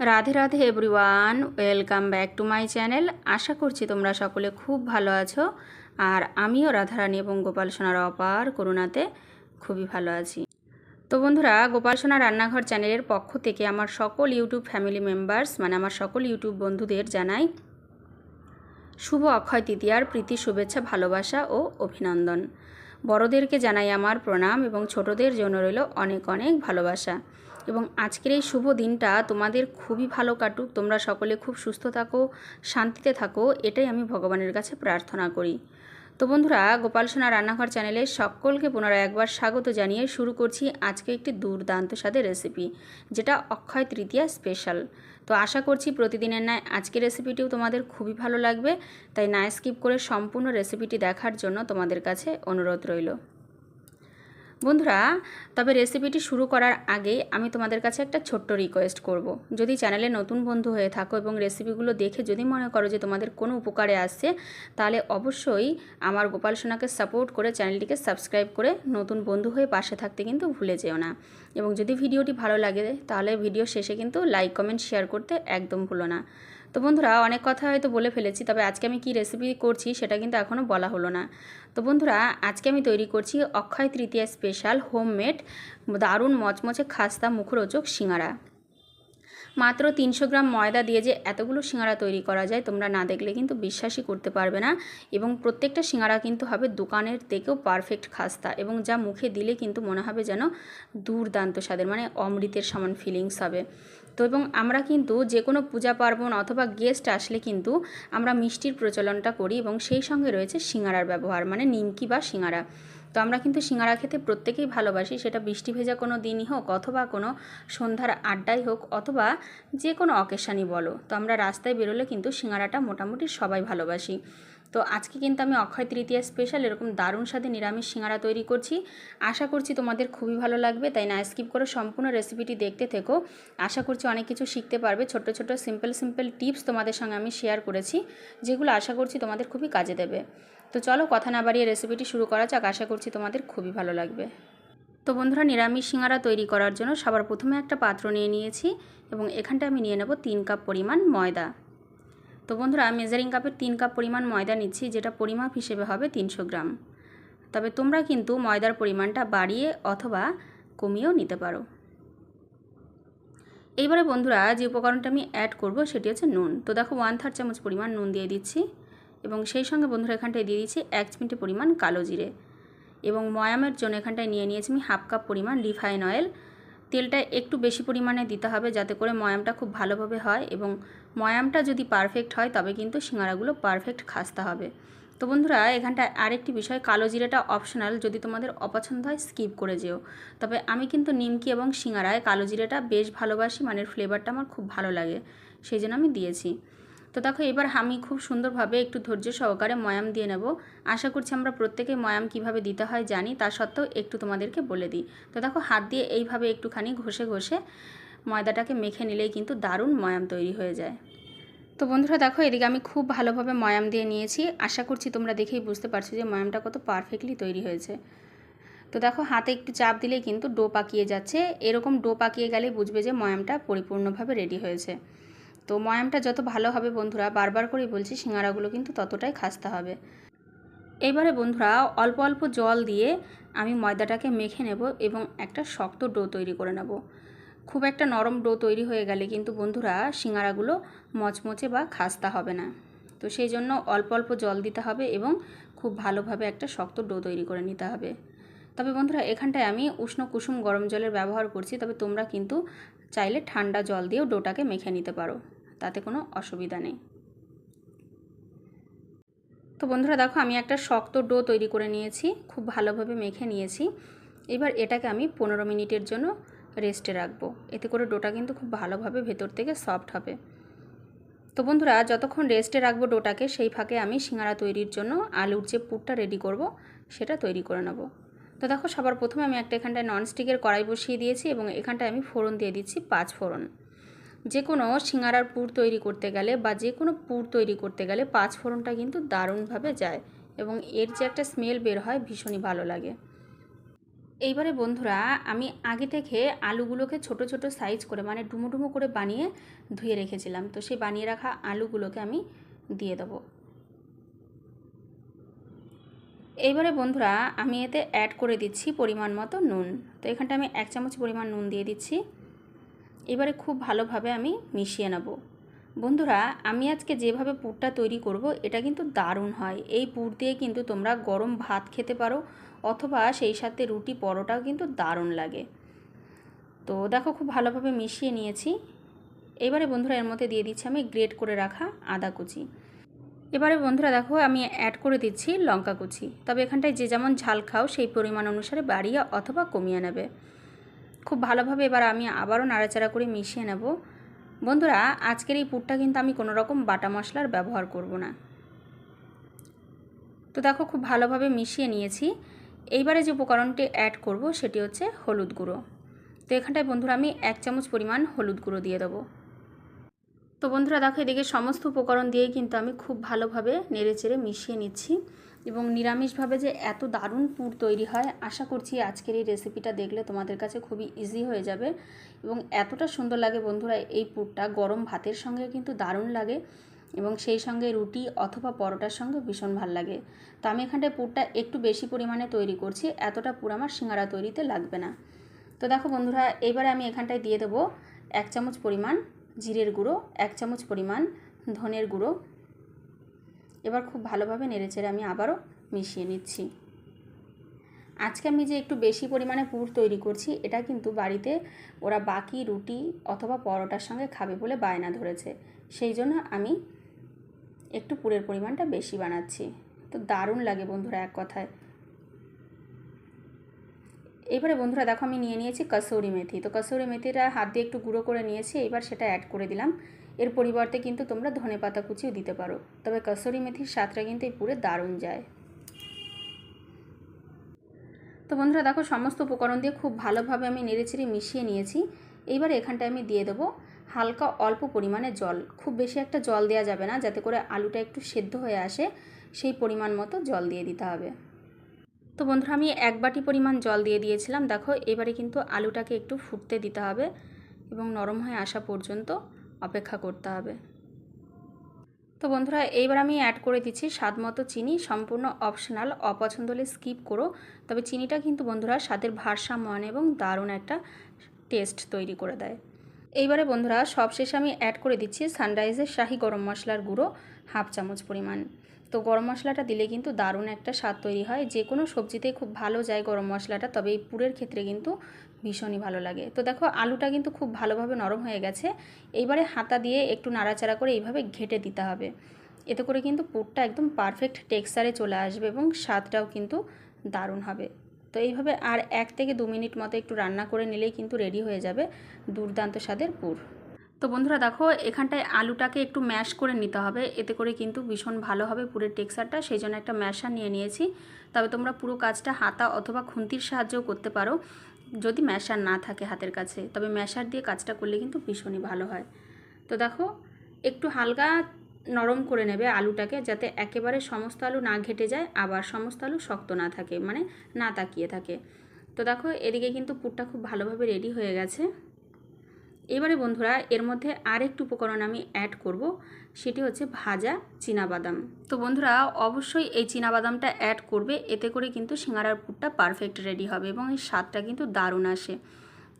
Radhe Radhe everyone welcome back to my channel আশা করছি তোমরা সকলে খুব ভালো আছো। আর আমিও রাধারানী এবং গোপাল সোনার অপার করুণাতে খুবই ভালো আছি। তো বন্ধুরা, গোপাল সোনা রান্নাঘর চ্যানেলের পক্ষ থেকে আমার সকল ইউটিউব ফ্যামিলি মেম্বার্স মানে আমার সকল ইউটিউব বন্ধুদের জানাই শুভ অক্ষয় তৃতীয়ার প্রীতি, শুভেচ্ছা, ভালোবাসা ও অভিনন্দন। বড়দেরকে জানাই আমার প্রণাম এবং ছোটদের জন্য রইল অনেক অনেক ভালোবাসা। এবং আজকের এই শুভ দিনটা তোমাদের খুবই ভালো কাটুক। তোমরা সকলে খুব সুস্থ থাকো, শান্তিতে থাকো, এটাই আমি ভগবানের কাছে প্রার্থনা করি। তো বন্ধুরা, গোপাল সোনা রান্নাঘর চ্যানেলে সকলকে পুনরায় একবার স্বাগত জানিয়ে শুরু করছি আজকে একটি দুর্দান্ত স্বাদের রেসিপি, যেটা অক্ষয় তৃতীয়া স্পেশাল। তো আশা করছি প্রতিদিনের ন্যায় আজকের রেসিপিটিও তোমাদের খুবই ভালো লাগবে, তাই না স্কিপ করে সম্পূর্ণ রেসিপিটি দেখার জন্য তোমাদের কাছে অনুরোধ রইল। বন্ধুরা, তবে রেসিপিটি শুরু করার আগে আমি তোমাদের কাছে একটা ছোট্ট রিকোয়েস্ট করব। যদি চ্যানেলে নতুন বন্ধু হয়ে থাকো এবং রেসিপিগুলো দেখে যদি মনে করো যে তোমাদের কোনো উপকারে আসছে, তাহলে অবশ্যই আমার গোপাল সোনাকে সাপোর্ট করে চ্যানেলটিকে সাবস্ক্রাইব করে নতুন বন্ধু হয়ে পাশে থাকতে কিন্তু ভুলে যেও না এবং যদি ভিডিওটি ভালো লাগে, তাহলে ভিডিও শেষে কিন্তু লাইক কমেন্ট শেয়ার করতে একদম ভুলো না তো বন্ধুরা, অনেক কথা হয়তো বলে ফেলেছি, তবে আজকে আমি কি রেসিপি করছি সেটা কিন্তু এখনও বলা হলো না। তো বন্ধুরা, আজকে আমি তৈরি করছি অক্ষয় তৃতীয়া স্পেশাল হোমমেড দারুণ মচমচে খাস্তা মুখরোচক সিঙ্গারা। মাত্র তিনশো গ্রাম ময়দা দিয়ে যে এতগুলো সিঙ্গারা তৈরি করা যায়, তোমরা না দেখলে কিন্তু বিশ্বাসই করতে পারবে না এবং প্রত্যেকটা সিঙ্গারা কিন্তু হবে দোকানের থেকেও পারফেক্ট খাস্তা এবং যা মুখে দিলে কিন্তু মনে হবে যেন দুর্দান্ত স্বাদের মানে অমৃতের সমান ফিলিংস হবে। তো এবং আমরা কিন্তু যে কোনো পূজা পার্বণ অথবা গেস্ট আসলে কিন্তু আমরা মিষ্টির প্রচলনটা করি এবং সেই সঙ্গে রয়েছে সিঙারার ব্যবহার মানে নিমকি বা সিঙ্গারা। তো আমরা কিন্তু সিঙ্গারা খেতে প্রত্যেকেই ভালোবাসি, সেটা বৃষ্টি ভেজা কোনো দিনই হোক অথবা কোনো সন্ধ্যার আড্ডাই হোক অথবা যে কোনো অকেশানই বলো। তো আমরা রাস্তায় বেরোলে কিন্তু সিঙ্গারাটা মোটামুটি সবাই ভালোবাসি। তো আজকে কিন্তু আমি অক্ষয় তৃতীয়া স্পেশাল এরকম দারুণ স্বাদে নিরামিষ সিঙ্গারা তৈরি করছি। আশা করছি তোমাদের খুবই ভালো লাগবে, তাই না? স্কিপ করে সম্পূর্ণ রেসিপিটি দেখতে থেকো। আশা করছি অনেক কিছু শিখতে পারবে। ছোট ছোট সিম্পল সিম্পল টিপস তোমাদের সঙ্গে আমি শেয়ার করেছি, যেগুলো আশা করছি তোমাদের খুবই কাজে দেবে। তো চলো কথা না বাড়িয়ে রেসিপিটি শুরু করা যাক। আশা করছি তোমাদের খুবই ভালো লাগবে। তো বন্ধুরা, নিরামিষ সিঙ্গারা তৈরি করার জন্য সবার প্রথমে একটা পাত্র নিয়ে নিয়েছি এবং এখানটা আমি নিয়ে নেব তিন কাপ পরিমাণ ময়দা। তো বন্ধুরা মেজারিং কাপের তিন কাপ পরিমাণ ময়দা নিচ্ছি, যেটা পরিমাপ হিসেবে হবে তিনশো গ্রাম। তবে তোমরা কিন্তু ময়দার পরিমাণটা বাড়িয়ে অথবা কমিয়েও নিতে পারো। এইবারে বন্ধুরা, যে উপকরণটা আমি অ্যাড করব, সেটি হচ্ছে নুন। তো দেখো ওয়ান থার্ড চামচ পরিমাণ নুন দিয়ে দিচ্ছি। এবং সেই সঙ্গে বন্ধুরা এখানটায় দিয়ে দিচ্ছি এক চিমটি পরিমাণ কালো জিরে এবং ময়ামের জন্য এখানটায় নিয়ে নিয়েছি আমি হাফ কাপ পরিমাণ রিফাইন অয়েল। তেলটা একটু বেশি পরিমাণে দিতে হবে যাতে করে ময়ামটা খুব ভালোভাবে হয় এবং ময়ামটা যদি পারফেক্ট হয় তবে কিন্তু সিঙ্গারাগুলো পারফেক্ট খাস্তা হবে। তো বন্ধুরা, এখানটায় আরেকটি বিষয়, কালো জিরেটা অপশনাল, যদি তোমাদের অপছন্দ হয় স্কিপ করে যেও। তবে আমি কিন্তু নিমকি এবং সিঙ্গারায় কালো জিরেটা বেশ ভালোবাসি মানে ফ্লেভারটা আমার খুব ভালো লাগে, সেই জন্য আমি দিয়েছি। তো দেখো, এবার আমি খুব সুন্দরভাবে একটু ধৈর্য সহকারে ময়াম দিয়ে নেব। আশা করছি আমরা প্রত্যেকে ময়াম কীভাবে দিতে হয় জানি, তা সত্ত্বেও একটু তোমাদেরকে বলে দিই। তো দেখো, হাত দিয়ে এইভাবে একটুখানি ঘষে ঘষে ময়দাটাকে মেখে নিলেই কিন্তু দারুণ ময়াম তৈরি হয়ে যায়। তো বন্ধুরা, দেখো, এদিকে আমি খুব ভালোভাবে ময়াম দিয়ে নিয়েছি। আশা করছি তোমরা দেখেই বুঝতে পারছ যে ময়ামটা কত পারফেক্টলি তৈরি হয়েছে। তো দেখো, হাতে একটু চাপ দিলেই কিন্তু ডো পাকিয়ে যাচ্ছে। এরকম ডো পাকিয়ে গেলে বুঝবে যে ময়ামটা পরিপূর্ণভাবে রেডি হয়েছে। তো ময়ামটা যত ভালো হবে বন্ধুরা, বারবার করেই বলছি সিঙ্গারাগুলো কিন্তু ততটাই খাস্তা হবে। এবারে বন্ধুরা, অল্প অল্প জল দিয়ে আমি ময়দাটাকে মেখে নেব এবং একটা শক্ত ডো তৈরি করে নেব। খুব একটা নরম ডো তৈরি হয়ে গেলে কিন্তু বন্ধুরা সিঙ্গারাগুলো মচমচে বা খাস্তা হবে না। তো সেই জন্য অল্প অল্প জল দিতে হবে এবং খুব ভালোভাবে একটা শক্ত ডো তৈরি করে নিতে হবে। তবে বন্ধুরা, এখানটায় আমি উষ্ণ কুসুম গরম জলের ব্যবহার করছি, তবে তোমরা কিন্তু চাইলে ঠান্ডা জল দিয়েও ডোটাকে মেখে নিতে পারো। তাতে কোনো অসুবিধা নেই। তো বন্ধুরা দেখো, আমি একটা শক্ত ডো তৈরি করে নিয়েছি, খুব ভালোভাবে মেখে নিয়েছি। এবার এটাকে আমি পনেরো মিনিটের জন্য রেস্টে রাখব। এতে করে ডোটা কিন্তু খুব ভালোভাবে ভেতর থেকে সফট হবে। তো বন্ধুরা, যতক্ষণ রেস্টে রাখব ডোটাকে, সেই ফাঁকে আমি সিঙ্গারা তৈরির জন্য আলুর যে পুরটা রেডি করব, সেটা তৈরি করে নেব। তো দেখো, সবার প্রথমে আমি একটা এখানটায় ননস্টিকের কড়াই বসিয়ে দিয়েছি এবং এখানটায় আমি ফোড়ন দিয়ে দিচ্ছি পাঁচ ফোড়ন। যে কোনো সিঙ্গারার পুর তৈরি করতে গেলে বা যে কোনো পুর তৈরি করতে গেলে পাঁচ ফোড়নটা কিন্তু দারুণভাবে যায় এবং এর যে একটা স্মেল বের হয় ভীষণই ভালো লাগে। এইবারে বন্ধুরা, আমি আগে থেকে আলুগুলোকে ছোট ছোট সাইজ করে মানে ডুমো করে বানিয়ে ধুয়ে রেখেছিলাম। তো সেই বানিয়ে রাখা আলুগুলোকে আমি দিয়ে দেবো। এইবারে বন্ধুরা, আমি এতে অ্যাড করে দিচ্ছি পরিমাণ মতো নুন। তো এখানটা আমি এক চামচ পরিমাণ নুন দিয়ে দিচ্ছি। এবারে খুব ভালোভাবে আমি মিশিয়ে নেব। বন্ধুরা, আমি আজকে যেভাবে পুরটা তৈরি করব, এটা কিন্তু দারুণ হয়। এই পুর দিয়ে কিন্তু তোমরা গরম ভাত খেতে পারো, অথবা সেই সাথে রুটি পরোটাও কিন্তু দারুণ লাগে। তো দেখো, খুব ভালোভাবে মিশিয়ে নিয়েছি। এবারে বন্ধুরা, এর মধ্যে দিয়ে দিচ্ছি আমি গ্রেট করে রাখা আদা কুচি। এবারে বন্ধুরা, দেখো, আমি অ্যাড করে দিচ্ছি লঙ্কা কুচি। তবে এখানটায় যে যেমন ঝাল খাও, সেই পরিমাণ অনুসারে বাড়িয়ে অথবা কমিয়ে নেবে। খুব ভালোভাবে এবার আমি আবারও নাড়াচাড়া করে মিশিয়ে নেব। বন্ধুরা, আজকের এই পুরটা কিন্তু আমি কোনো রকম বাটা মশলার ব্যবহার করব না। তো দেখো, খুব ভালোভাবে মিশিয়ে নিয়েছি। এইবারে যে উপকরণটি অ্যাড করব সেটি হচ্ছে হলুদ গুঁড়ো। তো এখানটায় বন্ধুরা, আমি এক চামচ পরিমাণ হলুদ গুঁড়ো দিয়ে দেবো। তো বন্ধুরা, দেখো, এদিকে সমস্ত উপকরণ দিয়েই কিন্তু আমি খুব ভালোভাবে নেড়ে চেড়ে মিশিয়ে নিচ্ছি। এবং নিরামিষভাবে যে এত দারুণ পুর তৈরি হয়, আশা করছি আজকের এই রেসিপিটা দেখলে তোমাদের কাছে খুবই ইজি হয়ে যাবে এবং এতটা সুন্দর লাগে বন্ধুরা এই পুরটা। গরম ভাতের সঙ্গে কিন্তু দারুণ লাগে এবং সেই সঙ্গে রুটি অথবা পরোটার সঙ্গে ভীষণ ভালো লাগে। তো আমি এখানটায় পুরটা একটু বেশি পরিমাণে তৈরি করছি, এতটা পুর আমার সিঙ্গারা তৈরিতে লাগবে না। তো দেখো বন্ধুরা, এবারে আমি এখানটায় দিয়ে দেবো এক চামচ পরিমাণ জিরের গুঁড়ো, এক চামচ পরিমাণ ধনের গুঁড়ো এবার খুব ভালোভাবে নেড়েচেড়ে আমি আবারও মিশিয়ে নিচ্ছি। আজকে আমি যে একটু বেশি পরিমাণে পুর তৈরি করছি, এটা কিন্তু বাড়িতে ওরা বাকি রুটি অথবা পরোটার সঙ্গে খাবে বলে বায়না ধরেছে। সেই জন্য আমি একটু পুরের পরিমাণটা বেশি বানাচ্ছি। তো দারুণ লাগে বন্ধুরা এক কথায়। এবারে বন্ধুরা দেখো আমি নিয়ে নিয়েছি কসৌরি মেথি। তো কসৌরি মেথিটা হাত দিয়ে একটু গুঁড়ো করে নিয়েছি, এবার সেটা অ্যাড করে দিলাম। এর পরিবর্তে কিন্তু তোমরা ধনে পাতা কুচিও দিতে পারো। তবে কসৌরি মেথির স্বাদটা কিন্তু এই পুরে দারুণ যায়। তো বন্ধুরা, দেখো, সমস্ত উপকরণ দিয়ে খুব ভালোভাবে আমি নেড়েচেড়ে মিশিয়ে নিয়েছি। এইবার এখানটায় আমি দিয়ে দেবো হালকা অল্প পরিমাণে জল। খুব বেশি একটা জল দেওয়া যাবে না, যাতে করে আলুটা একটু সেদ্ধ হয়ে আসে, সেই পরিমাণ মতো জল দিয়ে দিতে হবে। তো বন্ধুরা, আমি এক বাটি পরিমাণ জল দিয়ে দিয়েছিলাম। দেখো, এবারে কিন্তু আলুটাকে একটু ফুটতে দিতে হবে এবং নরম হয়ে আসা পর্যন্ত। অপেক্ষা করতে হবে। তো বন্ধুরা, এইবার আমি অ্যাড করে দিচ্ছি স্বাদ মতো চিনি, সম্পূর্ণ অপশনাল অপছন্দ হলে স্কিপ করো। তবে চিনিটা কিন্তু বন্ধুরা স্বাদের ভারসাম্য আনে এবং দারুণ একটা টেস্ট তৈরি করে দেয়। এইবারে বন্ধুরা, সবশেষে আমি অ্যাড করে দিচ্ছি সানরাইজের শাহি গরম মশলার গুঁড়ো, হাফ চামচ পরিমাণ। তো গরম মশলাটা দিলে কিন্তু দারুণ একটা স্বাদ তৈরি হয়। যে কোনো সবজিতেই খুব ভালো যায় গরম মশলাটা, তবে এই পুরের ক্ষেত্রে কিন্তু ভীষণই ভালো লাগে। তো দেখো, আলুটা কিন্তু খুব ভালোভাবে নরম হয়ে গেছে। এইবারে হাতা দিয়ে একটু নাড়াচাড়া করে এইভাবে ঘেটে দিতে হবে। এতে করে কিন্তু পুরটা একদম পারফেক্ট টেক্সচারে চলে আসবে এবং স্বাদটাও কিন্তু দারুণ হবে। তো এইভাবে আর এক থেকে দু মিনিট মতো একটু রান্না করে নিলেই কিন্তু রেডি হয়ে যাবে দুর্দান্ত স্বাদের পুর। তো বন্ধুরা, দেখো, এখানটায় আলুটাকে একটু ম্যাশ করে নিতে হবে। এতে করে কিন্তু ভীষণ ভালো হবে পুরের টেক্সচারটা সেই জন্য একটা ম্যাশা নিয়ে নিয়েছি। তবে তোমরা পুরো কাজটা হাতা অথবা খুন্তির সাহায্যেও করতে পারো। যদি ম্যাশার না থাকে হাতের কাছে, তবে ম্যাশার দিয়ে কাজটা করলে কিন্তু ভীষণই ভালো হয়। তো দেখো, একটু হালকা নরম করে নেবে আলুটাকে যাতে একেবারে সমস্ত আলু না ঘেটে যায়, আবার সমস্ত আলু শক্ত না থাকে মানে না তাকিয়ে থাকে। তো দেখো, এদিকে কিন্তু পুরটা খুব ভালোভাবে রেডি হয়ে গেছে। এবারে বন্ধুরা, এর মধ্যে আরেকটু উপকরণ আমি অ্যাড করব, সেটি হচ্ছে ভাজা বাদাম তো বন্ধুরা, অবশ্যই এই বাদামটা অ্যাড করবে, এতে করে কিন্তু সিঙ্গারার পুরটা পারফেক্ট রেডি হবে এবং এই স্বাদটা কিন্তু দারুণ আসে।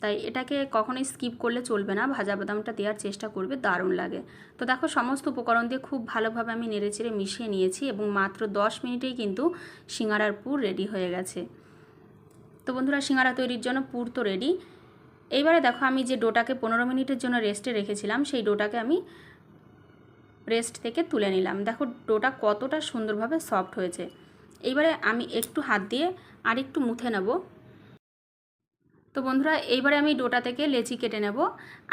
তাই এটাকে কখনোই স্কিপ করলে চলবে না, ভাজা বাদামটা দেওয়ার চেষ্টা করবে, দারুণ লাগে। তো দেখো, সমস্ত উপকরণ দিয়ে খুব ভালোভাবে আমি নেড়েচেড়ে মিশিয়ে নিয়েছি এবং মাত্র দশ মিনিটেই কিন্তু সিঙ্গারার পুর রেডি হয়ে গেছে। তো বন্ধুরা, সিঙ্গারা তৈরির জন্য পুর তো রেডি এইবারে দেখো আমি যে ডোটাকে পনেরো মিনিটের জন্য রেস্টে রেখেছিলাম, সেই ডোটাকে আমি রেস্ট থেকে তুলে নিলাম। দেখো ডোটা কতটা সুন্দরভাবে সফট হয়েছে। এইবারে আমি একটু হাত দিয়ে আর একটু মুথে নেব। তো বন্ধুরা, এইবারে আমি ডোটা থেকে লেচি কেটে নেব।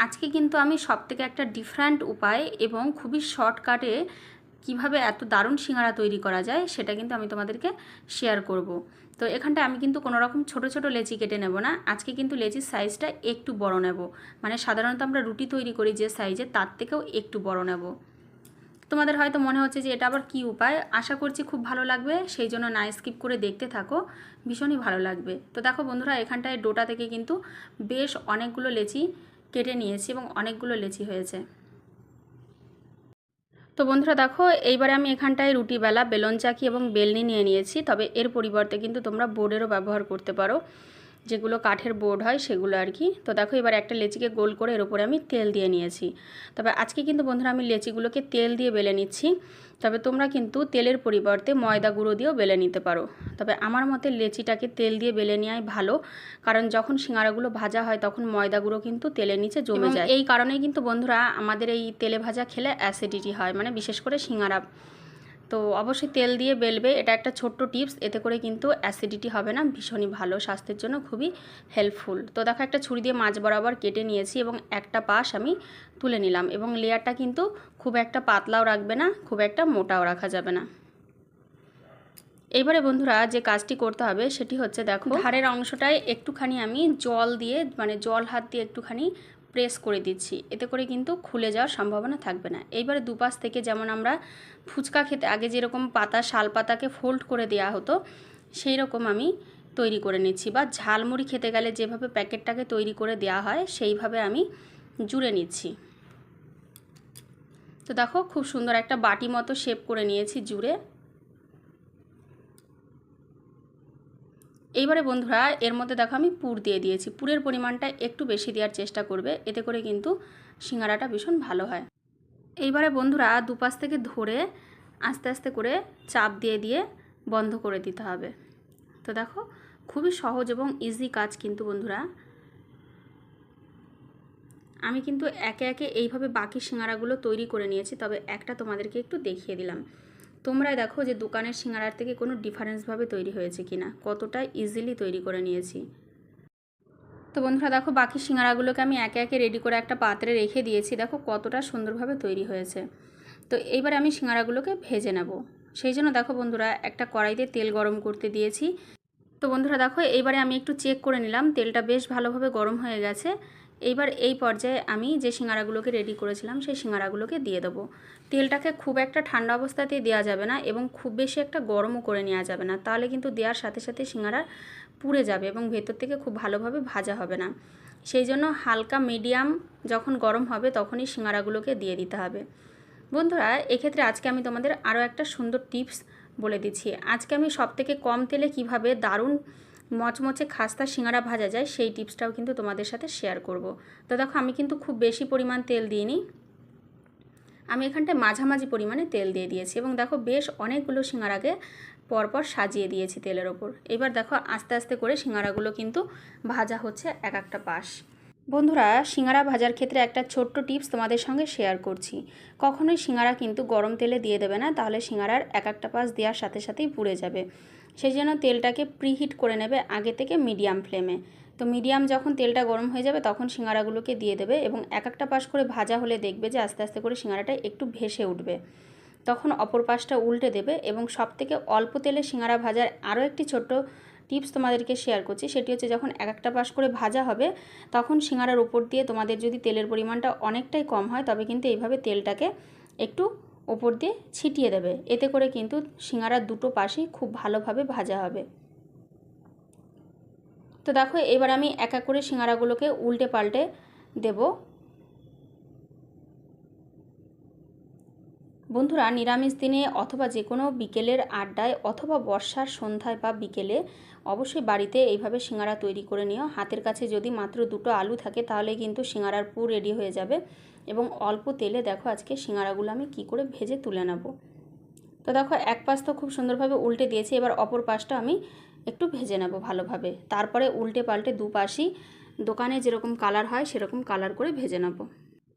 আজকে কিন্তু আমি সব থেকে একটা ডিফারেন্ট উপায় এবং খুবই শর্টকাটে কীভাবে এত দারুণ সিঙ্গারা তৈরি করা যায় সেটা কিন্তু আমি তোমাদেরকে শেয়ার করব। তো এখানটা আমি কিন্তু কোনো রকম ছোটো ছোটো লেচি কেটে নেব না। আজকে কিন্তু লেচির সাইজটা একটু বড় নেব। মানে সাধারণত আমরা রুটি তৈরি করি যে সাইজে তার থেকেও একটু বড় নেব। তোমাদের হয়তো মনে হচ্ছে যে এটা আবার কী উপায়? আশা করছি খুব ভালো লাগবে, সেই জন্য না স্কিপ করে দেখতে থাকো। ভীষণই ভালো লাগবে। তো দেখো বন্ধুরা, এখানটায় ডোটা থেকে কিন্তু বেশ অনেকগুলো লেচি কেটে নিয়েছি এবং অনেকগুলো লেচি হয়েছে। তো বন্ধুরা দেখো, এইবারে আমি এখানটায় রুটি বেলা বেলন চাকি এবং বেলনি নিয়ে নিয়েছি। তবে এর পরিবর্তে কিন্তু তোমরা বোর্ডেরও ব্যবহার করতে পারো। যেগুলো কাঠের বোর্ড হয় সেগুলো আর কি। তো দেখো এবার একটা লেচিকে গোল করে এর উপরে আমি তেল দিয়ে নিয়েছি। তবে আজকে কিন্তু বন্ধুরা আমি লেচিগুলোকে তেল দিয়ে বেলে নিচ্ছি। তবে তোমরা কিন্তু তেলের পরিবর্তে ময়দা গুঁড়ো দিয়েও বেলে নিতে পারো। তবে আমার মতে লেচিটাকে তেল দিয়ে বেলে নেওয়াই ভালো। কারণ যখন সিঙ্গারাগুলো ভাজা হয় তখন ময়দা গুঁড়ো কিন্তু তেলের নিচে জমে যায়। এই কারণেই কিন্তু বন্ধুরা আমাদের এই তেলে ভাজা খেলে অ্যাসিডিটি হয়। মানে বিশেষ করে সিঙ্গারা। তো অবশ্যই তেল দিয়ে বেলবে। এটা একটা ছোট্ট টিপস। এতে করে কিন্তু অ্যাসিডিটি হবে না। ভীষণই ভালো। স্বাস্থ্যের জন্য খুবই হেল্পফুল তো দেখো একটা ছুরি দিয়ে মাছ বরাবর কেটে নিয়েছি এবং একটা পাশ আমি তুলে নিলাম এবং লেয়ারটা কিন্তু খুব একটা পাতলাও রাখবে না খুব একটা মোটাও রাখা যাবে না। এইবারে বন্ধুরা যে কাজটি করতে হবে সেটি হচ্ছে দেখো ধারের অংশটায় একটুখানি আমি জল দিয়ে মানে জল হাত দিয়ে একটুখানি প্রেস করে দিচ্ছি। এতে করে কিন্তু খুলে যাওয়ার সম্ভাবনা থাকবে না। এইবার দুপাশ থেকে যেমন আমরা ফুচকা খেতে, আগে যেরকম পাতা, শাল পাতাকে ফোল্ড করে দেওয়া হতো সেই রকম আমি তৈরি করে নিচ্ছি বা ঝালমুড়ি খেতে গেলে যেভাবে প্যাকেটটাকে তৈরি করে দেওয়া হয়, সেইভাবে আমি জুড়ে নিচ্ছি। তো দেখো, খুব সুন্দর একটা বাটি মতো শেপ করে নিয়েছি জুড়ে। এইবারে বন্ধুরা, এর মধ্যে দেখো আমি পুর দিয়ে দিয়েছি। পুরের পরিমাণটা একটু বেশি দেওয়ার চেষ্টা করবে, এতে করে কিন্তু সিঙ্গারাটা ভীষণ ভালো হয়। এইবারে বন্ধুরা, দুপাশ থেকে ধরে আস্তে আস্তে করে চাপ দিয়ে দিয়ে বন্ধ করে দিতে হবে। তো দেখো, খুবই সহজ এবং ইজি কাজ কিন্তু বন্ধুরা। আমি কিন্তু একে একে এইভাবে বাকি সিঙ্গারাগুলো তৈরি করে নিয়েছি, তবে একটা তোমাদেরকে একটু দেখিয়ে দিলাম। তোমরা দেখো যে দোকানের সিঙ্গারার থেকে কোনো ডিফারেন্সভাবে তৈরি হয়েছে কিনা, কতটা ইজিলি তৈরি করে নিয়েছি। তো বন্ধুরা দেখো, বাকি সিঙ্গারাগুলোকে আমি একে একে রেডি করে একটা পাত্রে রেখে দিয়েছি, দেখো কতটা সুন্দরভাবে তৈরি হয়েছে। তো এইবার আমি সিঙ্গারাগুলোকে ভেজে নেব। সেই জন্য দেখো বন্ধুরা, একটা কড়াইতে তেল গরম করতে দিয়েছি। তো বন্ধুরা দেখো, এইবারে আমি একটু চেক করে নিলাম, তেলটা বেশ ভালোভাবে গরম হয়ে গেছে। এইবার এই পর্যায়ে আমি যে সিঙ্গারাগুলোকে রেডি করেছিলাম, সেই সিঙ্গারাগুলোকে দিয়ে দেবো। তেলটাকে খুব একটা ঠান্ডা অবস্থাতেই দেওয়া যাবে না এবং খুব বেশি একটা গরমও করে নেওয়া যাবে না। তাহলে কিন্তু দেওয়ার সাথে সাথে সিঙ্গারা পুড়ে যাবে এবং ভেতর থেকে খুব ভালোভাবে ভাজা হবে না। সেই জন্য হালকা মিডিয়াম যখন গরম হবে তখনই সিঙ্গারাগুলোকে দিয়ে দিতে হবে। বন্ধুরা, এক্ষেত্রে আজকে আমি তোমাদের আরও একটা সুন্দর টিপস বলে দিচ্ছি। আজকে আমি সবথেকে কম তেলে কীভাবে দারুণ মচমচে খাস্তা সিঙ্গারা ভাজা যায়, সেই টিপসটাও কিন্তু তোমাদের সাথে শেয়ার করব। তো দেখো, আমি কিন্তু খুব বেশি পরিমাণ তেল দিইনি। আমি এখানটায় মাঝামাঝি পরিমাণে তেল দিয়ে দিয়েছি এবং দেখো, বেশ অনেকগুলো সিঙ্গারাকে পরপর সাজিয়ে দিয়েছি তেলের ওপর। এবার দেখো, আস্তে আস্তে করে সিঙ্গারাগুলো কিন্তু ভাজা হচ্ছে এক একটা পাশ। বন্ধুরা, সিঙ্গারা ভাজার ক্ষেত্রে একটা ছোট্ট টিপস তোমাদের সঙ্গে শেয়ার করছি। কখনোই সিঙ্গারা কিন্তু গরম তেলে দিয়ে দেবে না, তাহলে সিঙ্গারার এক একটা পাশ দেওয়ার সাথে সাথেই পুড়ে যাবে। সেই জন্য তেলটাকে প্রিহিট করে নেবে আগে থেকে মিডিয়াম ফ্লেমে তো মিডিয়াম যখন তেলটা গরম হয়ে যাবে তখন সিঙ্গারাগুলোকে দিয়ে দেবে এবং এক একটা পাশ করে ভাজা হলে দেখবে যে আস্তে আস্তে করে সিঙ্গারাটা একটু ভেসে উঠবে। তখন অপর পাশটা উল্টে দেবে এবং সব থেকে অল্প তেলে সিঙ্গারা ভাজার আরও একটি ছোট্ট টিপস তোমাদেরকে শেয়ার করছি, সেটি হচ্ছে যখন এক একটা পাশ করে ভাজা হবে, তখন সিঙ্গারার উপর দিয়ে তোমাদের যদি তেলের পরিমাণটা অনেকটাই কম হয় তবে কিন্তু এইভাবে তেলটাকে একটু ওপর দিয়ে ছিটিয়ে দেবে। এতে করে কিন্তু সিঙ্গারার দুটো পাশেই খুব ভালোভাবে ভাজা হবে। তো দেখো, এবার আমি এক এক করে সিঙ্গারাগুলোকে উল্টে পাল্টে দেব। বন্ধুরা, নিরামিষ দিনে অথবা যে কোনো বিকেলের আড্ডায় অথবা বর্ষার সন্ধ্যায় বা বিকেলে অবশ্যই বাড়িতে এইভাবে সিঙ্গারা তৈরি করে নিও। হাতের কাছে যদি মাত্র দুটো আলু থাকে, তাহলে কিন্তু সিঙ্গারার পুর রেডি হয়ে যাবে এবং অল্প তেলে দেখো আজকে সিঙ্গারাগুলো আমি কি করে ভেজে তুলে নেব। তো দেখো, এক পাশ তো খুব সুন্দরভাবে উল্টে দিয়েছি, এবার অপর পাশটা আমি একটু ভেজে নেব ভালোভাবে। তারপরে উল্টে পাল্টে দুপাশই দোকানে যেরকম কালার হয়, সেরকম কালার করে ভেজে নেব।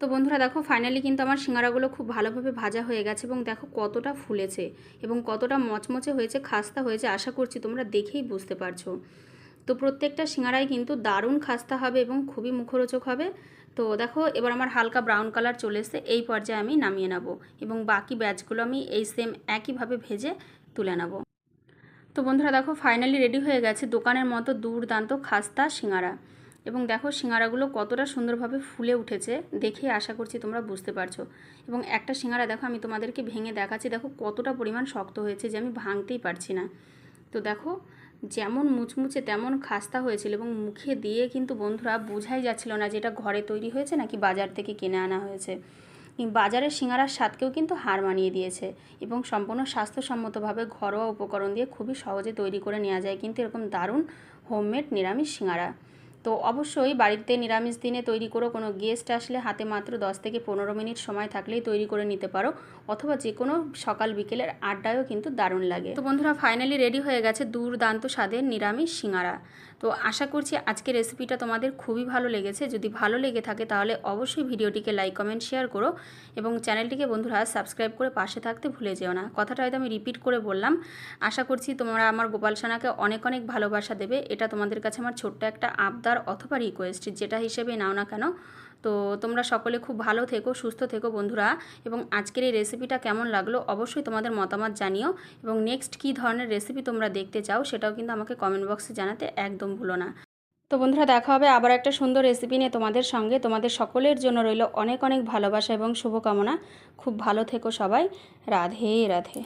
তো বন্ধুরা দেখো ফাইনালি কিন্তু আমার সিঙ্গারাগুলো খুব ভালোভাবে ভাজা হয়ে গেছে এবং দেখো কতটা ফুলেছে এবং কতটা মচমচে হয়েছে, খাস্তা হয়েছে, আশা করছি তোমরা দেখেই বুঝতে পারছ। তো প্রত্যেকটা সিঙ্গারাই কিন্তু দারুণ খাস্তা হবে এবং খুবই মুখরোচক হবে। তো দেখো, এবার আমার হালকা ব্রাউন কালার চলে এসছে, এই পর্যায়ে আমি নামিয়ে নেব এবং বাকি ব্যাচগুলো আমি এই সেম একইভাবে ভেজে তুলে নেব। তো বন্ধুরা দেখো ফাইনালি রেডি হয়ে গেছে দোকানের মতো দুর্দান্ত খাস্তা সিঙ্গারা। এবং দেখো সিঙ্গারাগুলো কতটা সুন্দরভাবে ফুলে উঠেছে, দেখে আশা করছি তোমরা বুঝতে পারছ। এবং একটা সিঙ্গারা দেখো, আমি তোমাদেরকে ভেঙে দেখাচ্ছি, দেখো কতটা পরিমাণ শক্ত হয়েছে যে আমি ভাঙতেই পারছি না। তো দেখো, যেমন মুচমুচে তেমন খাস্তা হয়েছিল এবং মুখে দিয়ে কিন্তু বন্ধুরা বোঝাই যাচ্ছিল না যে এটা ঘরে তৈরি হয়েছে নাকি বাজার থেকে কিনে আনা হয়েছে। বাজারের সিঙ্গারার স্বাদকেও কিন্তু হার মানিয়ে দিয়েছে এবং সম্পূর্ণ স্বাস্থ্যসম্মতভাবে ঘরোয়া উপকরণ দিয়ে খুবই সহজে তৈরি করে নেওয়া যায়। কিন্তু এরকম দারুণ হোমমেড নিরামিষ সিঙ্গারা। তো অবশ্যই বাড়িতে নিরামিষ দিনে তৈরি করো কোনো গেস্ট আসলে হাতে মাত্র দশ থেকে পনেরো মিনিট সময় থাকলেই তৈরি করে নিতে পারো, অথবা যে কোনো সকাল বিকেলের আড্ডায়ও কিন্তু দারুণ লাগে। তো বন্ধুরা ফাইনালি রেডি হয়ে গেছে দুর্দান্ত স্বাদের নিরামিষ সিঙ্গারা। তো আশা করছি আজকে রেসিপিটা তোমাদের খুবই ভালো লেগেছে। যদি ভালো লেগে থাকে তাহলে অবশ্যই ভিডিওটিকে লাইক কমেন্ট শেয়ার করো এবং চ্যানেলটিকে বন্ধুরা সাবস্ক্রাইব করে পাশে থাকতে ভুলে যেও না। কথাটা হয়তো আমি রিপিট করে বললাম। আশা করছি তোমরা আমার গোপাল সানাকে অনেক অনেক ভালোবাসা দেবে। এটা তোমাদের কাছে আমার ছোট্ট একটা আবদার অথবা রিকোয়েস্ট যেটা হিসেবে নাও না কেন তো তোমরা সকলে খুব ভালো থেকো, সুস্থ থেকো বন্ধুরা এবং আজকের এই রেসিপিটা কেমন লাগল অবশ্যই তোমাদের মতামত জানিও এবং নেক্সট কী ধরনের রেসিপি তোমরা দেখতে চাও সেটাও কিন্তু আমাকে কমেন্ট বক্সে জানাতে একদম ভুলো না। তো বন্ধুরা দেখা হবে আবার একটা সুন্দর রেসিপি নিয়ে তোমাদের সঙ্গে। তোমাদের সকলের জন্য রইল অনেক অনেক ভালোবাসা এবং শুভকামনা। খুব ভালো থেকো সবাই। রাধে রাধে।